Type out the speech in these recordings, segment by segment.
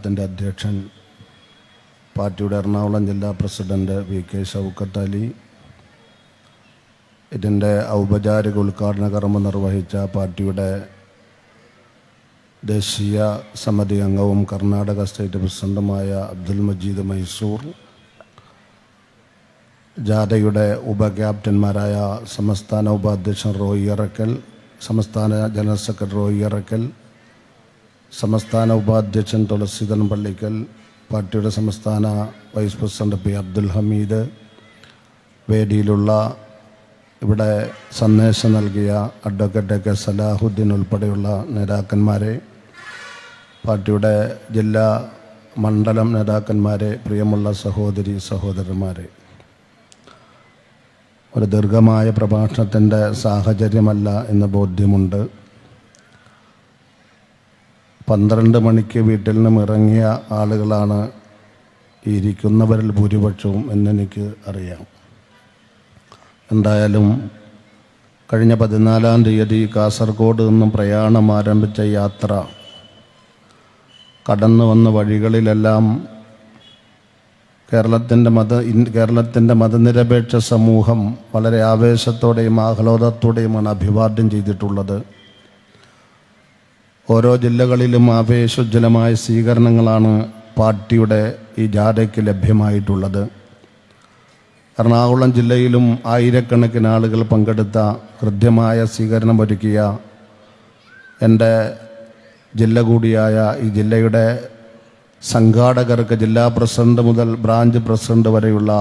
ത്തിന്റെ അധ്യക്ഷൻ പാർട്ടിയുടെ എറണാകുളം ജില്ലാ പ്രസിഡന്റ് വി കെ ഷൗക്കത്ത് ഇതിന്റെ ഔപചാരിക ഉദ്ഘാടന കർമ്മം നിർവഹിച്ച പാർട്ടിയുടെ ദേശീയ സമിതി അംഗവും കർണാടക സ്റ്റേറ്റ് പ്രസിഡന്റുമായ അബ്ദുൽ മജീദ് മൈസൂർ ജാഥയുടെ ഉപക്യാപ്റ്റന്മാരായ സംസ്ഥാന ഉപാധ്യക്ഷൻ റോയി ഇറക്കൽ സംസ്ഥാന ജനറൽ സെക്രട്ടറി റോയി ഇറക്കൽ സംസ്ഥാന ഉപാധ്യക്ഷൻ തുളസീധരൻ പള്ളിക്കൽ പാർട്ടിയുടെ സംസ്ഥാന vice president P Abdul Hameed വേദിയിലുള്ള ഇവിടെ സന്ദേശം നൽകിയ അഡ്വക്കേറ്റ് കെ സലാഹുദ്ദീൻ ഉൾപ്പെടെയുള്ള നേതാക്കന്മാരെ പാർട്ടിയുടെ ജില്ലാ മണ്ഡലം നേതാക്കന്മാരെ പ്രിയമുള്ള സഹോദരി സഹോദരന്മാരെ. ഒരു ദീർഘമായ പ്രഭാഷണത്തിന്റെ സാഹചര്യമല്ല എന്ന് ബോധ്യമുണ്ട്. പന്ത്രണ്ട് മണിക്ക് വീട്ടിൽ നിന്നും ഇറങ്ങിയ ആളുകളാണ് ഇരിക്കുന്നവരിൽ ഭൂരിപക്ഷവും എന്നെനിക്ക് അറിയാം. എന്തായാലും കഴിഞ്ഞ പതിനാലാം തീയതി കാസർഗോഡ് നിന്നും പ്രയാണം ആരംഭിച്ച യാത്ര കടന്നു വന്ന വഴികളിലെല്ലാം കേരളത്തിന്റെ മത കേരളത്തിന്റെ മതനിരപേക്ഷ സമൂഹം വളരെ ആവേശത്തോടെയും ആഹ്ലാദത്തോടെയുമാണ് അഭിവാദ്യം ചെയ്തിട്ടുള്ളത്. ഓരോ ജില്ലകളിലും ആവേശോജ്വലമായ സ്വീകരണങ്ങളാണ് പാർട്ടിയുടെ ഈ ജാഥയ്ക്ക് ലഭ്യമായിട്ടുള്ളത്. എറണാകുളം ജില്ലയിലും ആയിരക്കണക്കിന് ആളുകൾ പങ്കെടുത്ത ഹൃദ്യമായ സ്വീകരണം ഒരുക്കിയ എന്റെ ജില്ല കൂടിയായ ഈ ജില്ലയുടെ സംഘാടകർക്ക് ജില്ലാ പ്രസിഡന്റ് മുതൽ ബ്രാഞ്ച് പ്രസിഡന്റ് വരെയുള്ള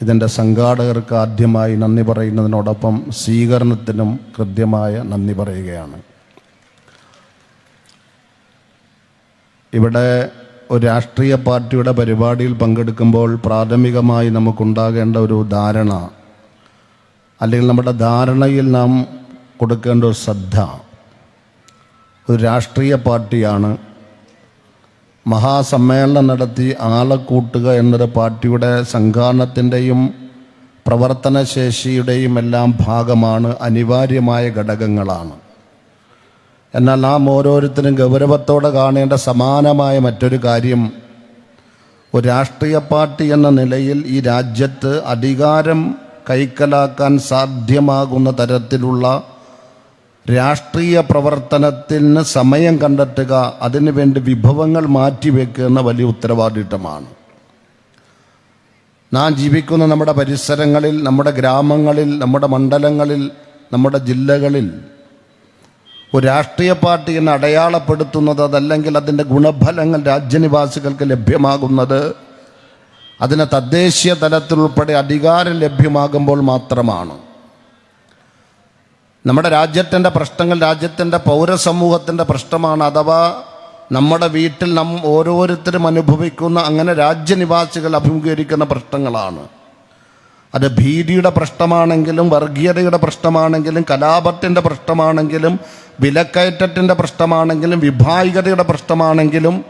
ഇതിന്റെ സംഘാടകർക്ക് ആദ്യമായി നന്ദി പറയുന്നതിനോടൊപ്പം സ്വീകരണത്തിനും കൃത്യമായ നന്ദി പറയുകയാണ്. ഇവിടെ ഒരു രാഷ്ട്രീയ പാർട്ടിയുടെ പരിപാടിയിൽ പങ്കെടുക്കുമ്പോൾ പ്രാഥമികമായി നമുക്കുണ്ടാകേണ്ട ഒരു ധാരണ അല്ലെങ്കിൽ നമ്മുടെ ധാരണയിൽ നാം കൊടുക്കേണ്ട ഒരു ശ്രദ്ധ ഒരു രാഷ്ട്രീയ പാർട്ടിയാണ്. മഹാസമ്മേളനം നടത്തി ആളെ കൂട്ടുക എന്നൊരു പാർട്ടിയുടെ സംഘാടനത്തിന്റെയും പ്രവർത്തനശേഷിയുടെയും എല്ലാം ഭാഗമാണ് അനിവാര്യമായ ഘടകങ്ങളാണ്. എന്നാൽ നാം ഓരോരുത്തരും ഗൗരവത്തോടെ കാണേണ്ട സമാനമായ മറ്റൊരു കാര്യം. ഒരു രാഷ്ട്രീയ പാർട്ടി എന്ന നിലയിൽ ഈ രാജ്യത്ത് അധികാരം കൈക്കലാക്കാൻ സാധ്യമാകുന്ന തരത്തിലുള്ള രാഷ്ട്രീയ പ്രവർത്തനത്തിന് സമയം കണ്ടെത്തുക അതിനുവേണ്ടി വിഭവങ്ങൾ മാറ്റിവെക്കുക എന്ന വലിയ ഉത്തരവാദിത്തമാണ്. നാം ജീവിക്കുന്ന നമ്മുടെ പരിസരങ്ങളിൽ നമ്മുടെ ഗ്രാമങ്ങളിൽ നമ്മുടെ മണ്ഡലങ്ങളിൽ നമ്മുടെ ജില്ലകളിൽ ഒരു രാഷ്ട്രീയ പാർട്ടി എന്ന് അടയാളപ്പെടുത്തുന്നത് അതല്ലെങ്കിൽ അതിന്റെ ഗുണഫലങ്ങൾ രാജ്യനിവാസികൾക്ക് ലഭ്യമാകുന്നത്. അതിന് തദ്ദേശീയ തലത്തിലുൾപ്പെടെ അധികാരം ലഭ്യമാകുമ്പോൾ മാത്രമാണ്. നമ്മുടെ രാജ്യത്തിന്റെ പ്രശ്നങ്ങൾ രാജ്യത്തിന്റെ പൗരസമൂഹത്തിന്റെ പ്രശ്നമാണ് അഥവാ നമ്മുടെ വീട്ടിൽ നാം ഓരോരുത്തരും അനുഭവിക്കുന്ന അങ്ങനെ രാജ്യനിവാസികൾ അഭിമുഖീകരിക്കുന്ന പ്രശ്നങ്ങളാണ്. അത് ഭീതിയുടെ പ്രശ്നമാണെങ്കിലും വർഗീയതയുടെ പ്രശ്നമാണെങ്കിലും കലാപത്തിന്റെ പ്രശ്നമാണെങ്കിലും വിലക്കയറ്റത്തിന്റെ പ്രശ്നമാണെങ്കിലും വിഭാഗികതയുടെ പ്രശ്നമാണെങ്കിലും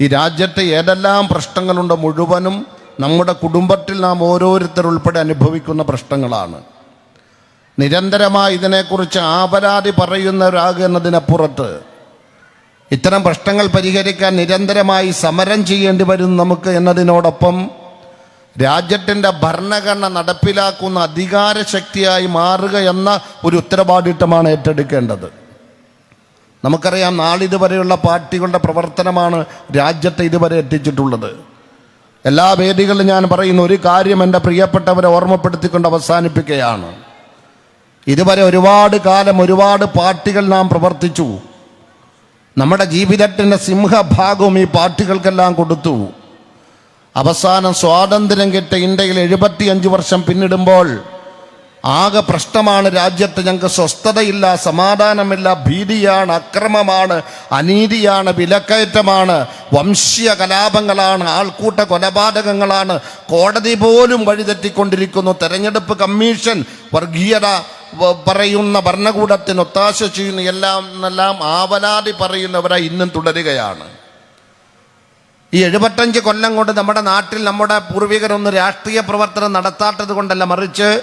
ഈ രാജ്യത്തെ ഏതെല്ലാം പ്രശ്നങ്ങളുണ്ടോ മുഴുവനും നമ്മുടെ കുടുംബത്തിൽ നാം ഓരോരുത്തർ ഉൾപ്പെടെ അനുഭവിക്കുന്ന പ്രശ്നങ്ങളാണ്. നിരന്തരമായി ഇതിനെക്കുറിച്ച് ആപരാതി പറയുന്നവരാകുക എന്നതിനപ്പുറത്ത് ഇത്തരം പ്രശ്നങ്ങൾ പരിഹരിക്കാൻ നിരന്തരമായി സമരം ചെയ്യേണ്ടി വരും നമുക്ക് എന്നതിനോടൊപ്പം രാജ്യത്തിന്റെ ഭരണഘടന നടപ്പിലാക്കുന്ന അധികാര ശക്തിയായി മാറുക എന്ന ഒരു ഉത്തരവാദിത്തമാണ് ഏറ്റെടുക്കേണ്ടത്. നമുക്കറിയാം നാളിതുവരെയുള്ള പാർട്ടികളുടെ പ്രവർത്തനമാണ് രാജ്യത്തെ ഇതുവരെ എത്തിച്ചിട്ടുള്ളത്. എല്ലാ വേദികളിലും ഞാൻ പറയുന്ന ഒരു കാര്യം എന്റെ പ്രിയപ്പെട്ടവരെ ഓർമ്മപ്പെടുത്തിക്കൊണ്ട് അവസാനിപ്പിക്കുകയാണ്. ഇതുവരെ ഒരുപാട് കാലം ഒരുപാട് പാർട്ടികൾ നാം പ്രവർത്തിച്ചു. നമ്മുടെ ജീവിതത്തിന്റെ സിംഹഭാഗവും ഈ പാർട്ടികൾക്കെല്ലാം കൊടുത്തു. അവസാനം സ്വാതന്ത്ര്യം കിട്ട ഇന്ത്യയിൽ എഴുപത്തിയഞ്ച് വർഷം പിന്നിടുമ്പോൾ ആകെ പ്രശ്നമാണ് രാജ്യത്ത് ഞങ്ങൾക്ക് സ്വസ്ഥതയില്ല സമാധാനമില്ല ഭീതിയാണ് അക്രമമാണ് അനീതിയാണ് വിലക്കയറ്റമാണ് വംശീയ കലാപങ്ങളാണ് ആൾക്കൂട്ട കൊലപാതകങ്ങളാണ് കോടതി പോലും വഴിതെറ്റിക്കൊണ്ടിരിക്കുന്നു. തെരഞ്ഞെടുപ്പ് കമ്മീഷൻ വർഗീയത പറയുന്ന ഭരണകൂടത്തിന് ഒത്താശ ചെയ്യുന്ന എല്ലാം എന്നെല്ലാം ആവലാതി പറയുന്നവരായി ഇന്നും തുടരുകയാണ്. ഈ എഴുപത്തഞ്ച് കൊല്ലം കൊണ്ട് നമ്മുടെ നാട്ടിൽ നമ്മുടെ പൂർവികരൊന്നും രാഷ്ട്രീയ പ്രവർത്തനം നടത്താത്തത് കൊണ്ടല്ല മറിച്ച്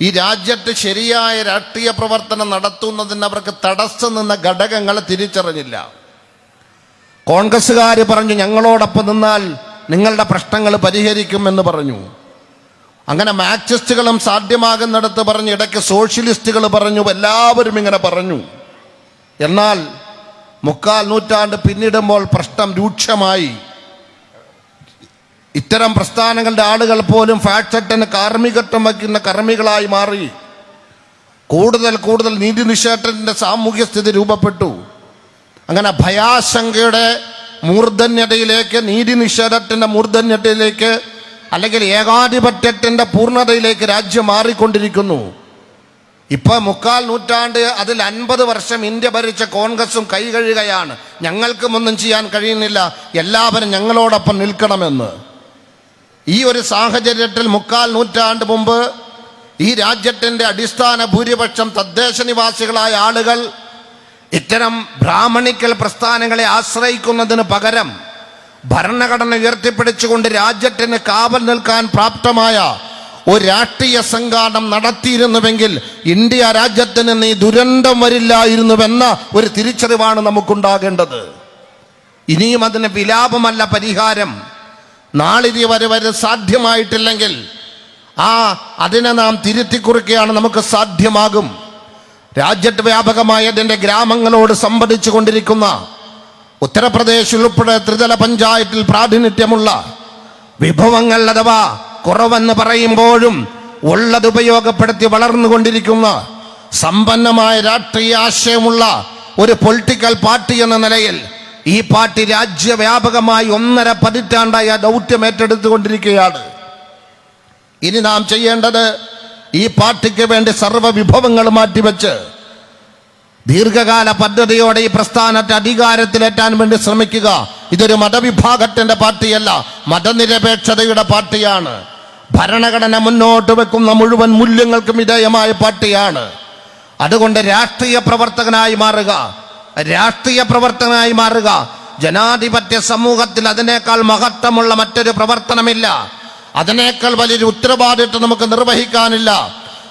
ഈ രാജ്യത്ത് ശരിയായ രാഷ്ട്രീയ പ്രവർത്തനം നടത്തുന്നതിന് അവർക്ക് തടസ്സം നിന്ന ഘടകങ്ങൾ തിരിച്ചറിഞ്ഞില്ല. കോൺഗ്രസ്സുകാർ പറഞ്ഞു ഞങ്ങളോടൊപ്പം നിന്നാൽ നിങ്ങളുടെ പ്രശ്നങ്ങൾ പരിഹരിക്കുമെന്ന് പറഞ്ഞു. അങ്ങനെ മാർക്സിസ്റ്റുകളും സാധ്യമാകുന്നിടത്ത് പറഞ്ഞു ഇടയ്ക്ക് സോഷ്യലിസ്റ്റുകൾ പറഞ്ഞു എല്ലാവരും ഇങ്ങനെ പറഞ്ഞു. എന്നാൽ മുക്കാൽ നൂറ്റാണ്ട് പിന്നിടുമ്പോൾ പ്രശ്നം രൂക്ഷമായി. ഇത്തരം പ്രസ്ഥാനങ്ങളുടെ ആളുകൾ പോലും ഫാക്ഷട്ടിന് കാർമ്മികത്വം വയ്ക്കുന്ന കർമ്മികളായി മാറി. കൂടുതൽ കൂടുതൽ നീതി നിഷേധത്തിന്റെ സാമൂഹ്യ സ്ഥിതി രൂപപ്പെട്ടു. അങ്ങനെ ഭയാശങ്കയുടെ മൂർധന്യതയിലേക്ക് നീതി നിഷേധത്തിന്റെ മൂർധന്യതയിലേക്ക് അല്ലെങ്കിൽ ഏകാധിപത്യത്തിന്റെ പൂർണതയിലേക്ക് രാജ്യം മാറിക്കൊണ്ടിരിക്കുന്നു. ഇപ്പൊ മുക്കാൽ നൂറ്റാണ്ട് അതിൽ അൻപത് വർഷം ഇന്ത്യ ഭരിച്ച കോൺഗ്രസും കൈകഴുകയാണ് ഞങ്ങൾക്കും ഒന്നും ചെയ്യാൻ കഴിയുന്നില്ല. എല്ലാവരും ഞങ്ങളോടൊപ്പം നിൽക്കണമെന്ന്. ഈ ഒരു സാഹചര്യത്തിൽ മുക്കാൽ നൂറ്റാണ്ട് മുമ്പ് ഈ രാജ്യത്തിന്റെ അടിസ്ഥാന ഭൂരിപക്ഷം തദ്ദേശ നിവാസികളായ ആളുകൾ ഇത്തരം ബ്രാഹ്മണിക്കൽ പ്രസ്ഥാനങ്ങളെ ആശ്രയിക്കുന്നതിന് പകരം ഭരണഘടന ഉയർത്തിപ്പിടിച്ചുകൊണ്ട് രാജ്യത്തിന് കാവൽ നിൽക്കാൻ പ്രാപ്തമായ ഒരു രാഷ്ട്രീയ സംഘാടനം നടത്തിയിരുന്നുവെങ്കിൽ ഇന്ത്യ രാജ്യത്തിന് നീ ദുരന്തം വരില്ലായിരുന്നുവെന്ന ഒരു തിരിച്ചറിവാണ് നമുക്കുണ്ടാകേണ്ടത്. ഇനിയും അതിന് വിലാപമല്ല പരിഹാരം. നാളിതി വരെ വരെ സാധ്യമായിട്ടില്ലെങ്കിൽ ആ അതിനെ നാം തിരുത്തി കുറിക്കുകയാണ് നമുക്ക് സാധ്യമാകും. രാജ്യത്ത് വ്യാപകമായ അതിന്റെ ഗ്രാമങ്ങളോട് സംവദിച്ചു കൊണ്ടിരിക്കുന്ന ഉത്തർപ്രദേശിൽ ഉൾപ്പെടെ ത്രിതല പഞ്ചായത്തിൽ പ്രാതിനിധ്യമുള്ള വിഭവങ്ങൾ അഥവാ കുറവെന്ന് പറയുമ്പോഴും ഉള്ളത് ഉപയോഗപ്പെടുത്തി വളർന്നുകൊണ്ടിരിക്കുന്ന സമ്പന്നമായ രാഷ്ട്രീയ ആശയമുള്ള ഒരു പൊളിറ്റിക്കൽ പാർട്ടി എന്ന നിലയിൽ ഈ പാർട്ടി രാജ്യവ്യാപകമായി ഒന്നര പതിറ്റാണ്ടായി ആ ദൗത്യം ഏറ്റെടുത്തുകൊണ്ടിരിക്കുകയാണ്. ഇനി നാം ചെയ്യേണ്ടത് ഈ പാർട്ടിക്ക് വേണ്ടി സർവ വിഭവങ്ങൾ മാറ്റിവെച്ച് ദീർഘകാല പദ്ധതിയോടെ ഈ പ്രസ്ഥാനത്തെ അധികാരത്തിലേറ്റാൻ വേണ്ടി ശ്രമിക്കുക. ഇതൊരു മതവിഭാഗത്തിന്റെ പാർട്ടിയല്ല മതനിരപേക്ഷതയുടെ പാർട്ടിയാണ്. ഭരണഘടന മുന്നോട്ട് വെക്കുന്ന മുഴുവൻ മൂല്യങ്ങൾക്കും വിധേയമായ പാർട്ടിയാണ്. അതുകൊണ്ട് രാഷ്ട്രീയ പ്രവർത്തകനായി മാറുക രാഷ്ട്രീയ പ്രവർത്തകനായി മാറുക. ജനാധിപത്യ സമൂഹത്തിൽ അതിനേക്കാൾ മഹത്വമുള്ള മറ്റൊരു പ്രവർത്തനമില്ല. അതിനേക്കാൾ വലിയൊരു ഉത്തരവാദിത്വം നമുക്ക് നിർവഹിക്കാനില്ല.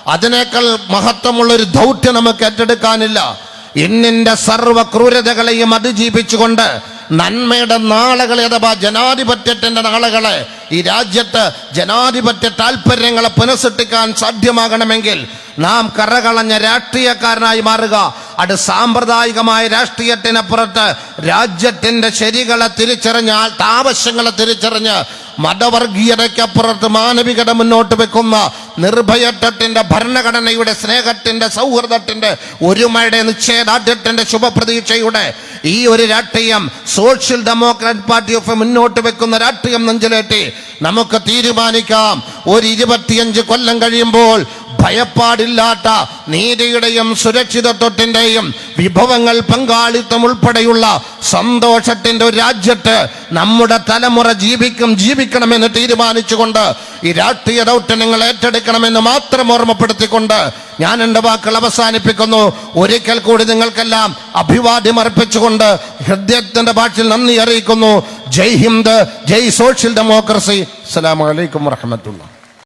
അതിനേക്കാൾ മഹത്വമുള്ള ഒരു ദൗത്യം നമുക്ക് ഏറ്റെടുക്കാനില്ല. ഇന്നിന്റെ സർവ ക്രൂരതകളെയും അതിജീവിച്ചുകൊണ്ട് നന്മയുടെ നാളുകളെ അഥവാ ജനാധിപത്യത്തിന്റെ നാളുകളെ ഈ രാജ്യത്ത് ജനാധിപത്യ താല്പര്യങ്ങളെ പുനഃസൃഷ്ടിക്കാൻ സാധ്യമാകണമെങ്കിൽ നാം കറകളഞ്ഞ രാഷ്ട്രീയക്കാരനായി മാറുക. അത് സാമ്പ്രദായികമായ രാഷ്ട്രീയത്തിനപ്പുറത്ത് രാജ്യത്തിന്റെ ശരികളെ തിരിച്ചറിഞ്ഞ ആവശ്യങ്ങളെ തിരിച്ചറിഞ്ഞ് മതവർഗീയതയ്ക്കപ്പുറത്ത് മാനവികത മുന്നോട്ട് വെക്കുന്ന നിർഭയത്വത്തിന്റെ ഭരണഘടനയുടെ സ്നേഹത്തിന്റെ സൗഹൃദത്തിന്റെ ഒരുമയുടെ നിശ്ചയദാർഢ്യത്തിന്റെ ശുഭപ്രതീക്ഷയുടെ ഈ ഒരു രാഷ്ട്രീയം സോഷ്യൽ ഡെമോക്രാറ്റ് പാർട്ടി ഓഫ് മുന്നോട്ട് വെക്കുന്ന രാഷ്ട്രീയം നെഞ്ചിലേറ്റി. നമുക്ക് തീരുമാനിക്കാം. ഒരു ഇരുപത്തിയഞ്ച് കൊല്ലം കഴിയുമ്പോൾ ഭയപ്പാടില്ലാത്ത നീതിയുടെയും സുരക്ഷിതത്വത്തിന്റെയും വിഭവങ്ങൾ പങ്കാളിത്തം ഉൾപ്പെടെയുള്ള സന്തോഷത്തിന്റെ ഒരു രാജ്യത്ത് നമ്മുടെ തലമുറ ജീവിക്കും ജീവിക്കണമെന്ന് തീരുമാനിച്ചുകൊണ്ട് ഈ രാഷ്ട്രീയ ദൗത്യങ്ങൾ ഏറ്റെടുക്കണമെന്ന് മാത്രം ഓർമ്മപ്പെടുത്തിക്കൊണ്ട് ഞാൻ എന്റെ വാക്കുകൾ അവസാനിപ്പിക്കുന്നു. ഒരിക്കൽ കൂടി നിങ്ങൾക്കെല്ലാം അഭിവാദ്യം അർപ്പിച്ചുകൊണ്ട് ഹൃദയത്തിന്റെ ഭാഷയിൽ നന്ദി അറിയിക്കുന്നു. Jai Hind Jai social democracy. അസ്സലാമു അലൈക്കും വറഹമത്തുള്ള